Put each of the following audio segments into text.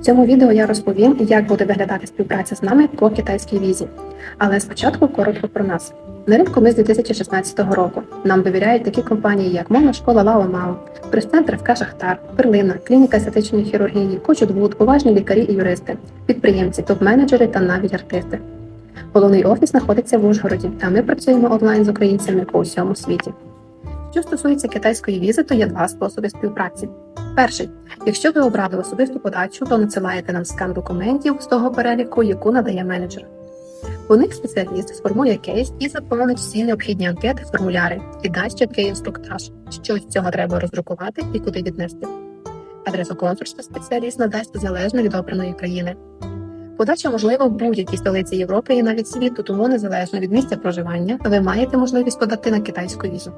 цьому відео я розповім, як буде виглядати співпраця з нами по китайській візі. Але спочатку коротко про нас. На ринку ми з 2016 року. Нам довіряють такі компанії, як мовна школа Лао Мао, прес-центр ФК Шахтар, Перлина, клініка естетичної хірургії, Кочудвуд, уважні лікарі і юристи, підприємці, топ-менеджери та навіть артисти. Головний офіс знаходиться в Ужгороді, а ми працюємо онлайн з українцями по всьому світі. Що стосується китайської візи, то є два способи співпраці. Перший, якщо ви обрали особисту подачу, то надсилаєте нам скан документів з того переліку, яку надає менеджер. У них спеціаліст сформує кейс і заповнить всі необхідні анкети, формуляри і дасть чіткий інструктаж, що з цього треба роздрукувати і куди віднести. Адресу консульства спеціаліст надасть залежно від обраної країни. Подача можлива в будь-якій столиці Європи і навіть світу, тому незалежно від місця проживання, ви маєте можливість подати на китайську візу.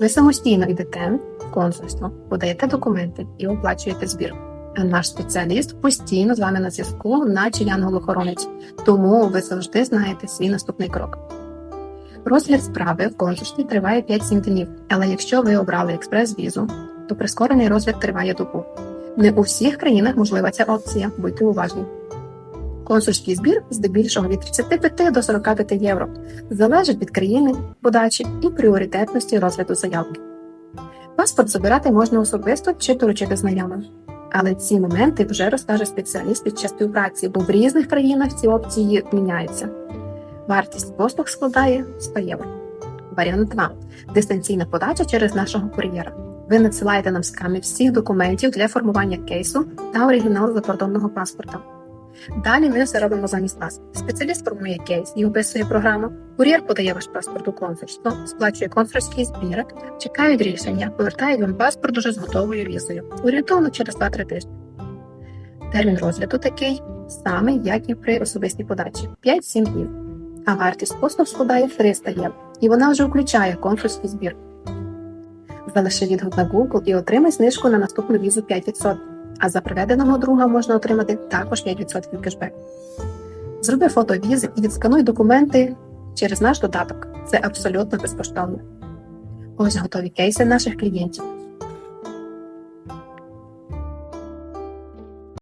Ви самостійно йдете консульство, подаєте документи і оплачуєте збір. Наш спеціаліст постійно з вами на зв'язку, наче янгол-охоронець, тому ви завжди знаєте свій наступний крок. Розгляд справи в консульстві триває 5-7 днів, але якщо ви обрали експрес-візу, то прискорений розгляд триває добу. Не у всіх країнах можлива ця опція, будьте уважні. Консульський збір здебільшого від 35 до 45 євро залежить від країни подачі і пріоритетності розгляду заявки. Паспорт забирати можна особисто чи доручити знайомим. Але ці моменти вже розкаже спеціаліст під час співпраці, бо в різних країнах ці опції міняються. Вартість послуг складає 100 євро. Варіант 2. Дистанційна подача через нашого кур'єра. Ви надсилаєте нам скани всіх документів для формування кейсу та оригінал закордонного паспорта. Далі ми все робимо замість вас. Спеціаліст формує кейс і описує програму. Кур'єр подає ваш паспорт у консульство, сплачує консульський збір, чекають рішення, повертають вам паспорт уже з готовою візою. Орієнтовно через 2-3 тижні. Термін розгляду такий самий, як і при особистій подачі 5-7 днів. А вартість послуг складає 300 євро, і вона вже включає консульський збір. Залиши відгук на Google і отримай знижку на наступну візу 5%. А за приведеного друга можна отримати також 5% кешбек. Зроби фото візи і відскануй документи через наш додаток. Це абсолютно безкоштовно. Ось готові кейси наших клієнтів.